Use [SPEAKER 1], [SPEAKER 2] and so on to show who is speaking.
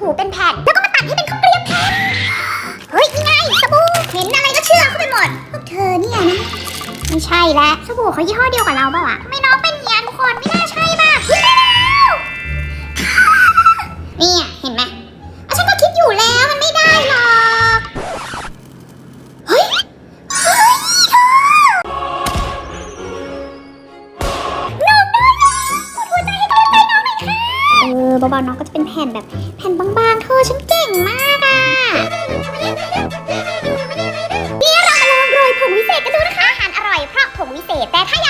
[SPEAKER 1] ถูเป็นแผ่น แล้วก็มาตัดให้เป็นข้อเกรียบแผ่น เฮ้ยนี่ไงสบู่เห็นอะไรก็เชื่อเข้าไปหมด พวกเธอเนี่ยนะ ไม่ใช่แล้วสบู่เขายี่ห้อเดียวกับเราเปล่าวะไม่น้องเป็นเงี้ยทุกคนไม่ได้ เบาๆน้องก็จะเป็นแผ่นแบบแผ่นบางๆเธอฉันเก่งมากอะนี่เรามาลองโรยผงวิเศษกันดูนะคะอาหารอร่อยเพราะผงวิเศษแต่ถ้าอยาก